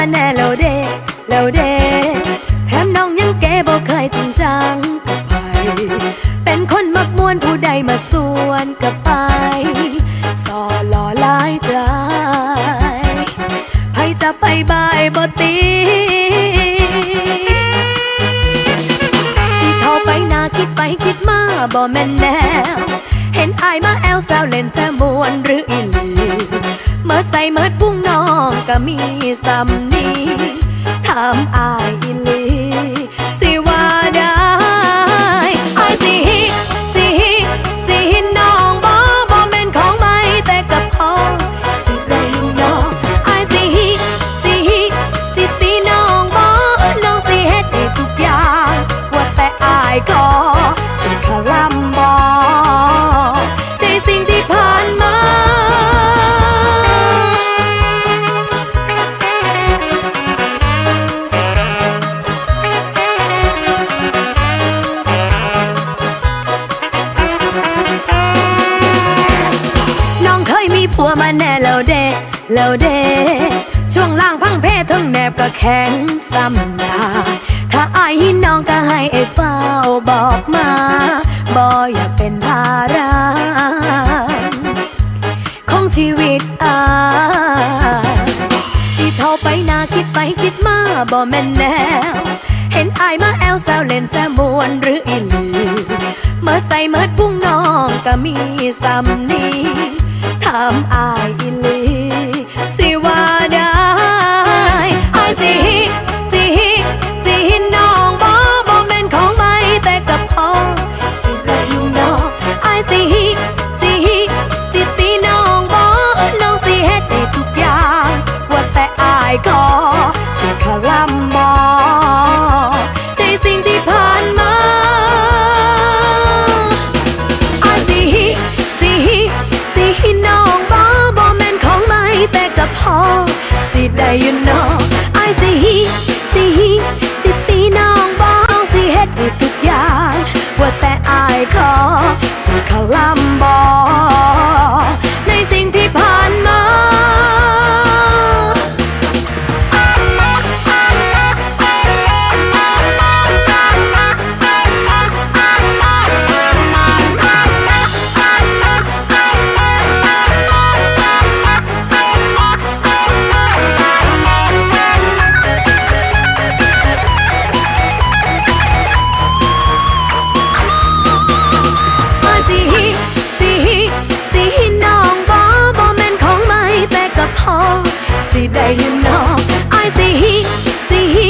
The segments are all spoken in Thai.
าแน่แล้วเดแล้วเดแถมน้องยังเก๋บ่เคยจริงจังกับไผเป็นคนมักมวนผู้ใดมาสวนกับไปสอหล่อหลายใจไผจะไปบายบ่ตีที่เข้าไปนาคิดไปคิดมาบ่แม่นแนวเห็นอายมาแอลแซวเล่นแซมวนหรืออีหลี เมื่อใส่เมื่อพุ่งน้องก็มีสำนีถามอายอีหลีสิว่าได้อายสิฮิสิฮิสิฮิน้องบ่บ่แม่นของไม่แต่กับพอสิได้น้องอายสิฮิสิฮิสิตีน้องบ่น้องสิเฮ็ดได้ทุกอย่างว่าแต่อายขอ ตัวมาแน่แล้วเดแล้วเด ช่วงล่างพังเพทั้งแนบก็แข็งซ้ำนาถ้าอายหินน้องก็ให้ไอ้เฝ้าบอกมาบ่อยากเป็นภาระของชีวิตอายที่เท่าไปนาคิดไปคิดมาบ่แม่นแนว เห็นอายมาแอลแซวเล่นแซวมวนหรืออีหลีเมื่อใส่เมื่อพุ่งน้องก็มีสำนี้ ถามอายอีลีสิว่าได้อายสิฮิสิฮิสิฮิน้องบ่บ่แม่นของไม่แต่กับพอสิได้น้องอายสิฮิสิฮิสิตีน้องบ่น้องสิเฮ็ดได้ทุกอย่างว่าแต่อายขอ ไอยู่น้องอายสิฮีสิฮีสิตีน้องบ้องสิเฮ็ดให้ทุกอย่าง ว่าแต่อายขอ ใจเงินน้องไอสิฮิสิฮิ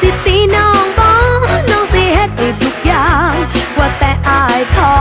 สิตีน้องบ้องน้องสิเฮ็ดได้ทุกอย่าง ว่าแต่อายขอ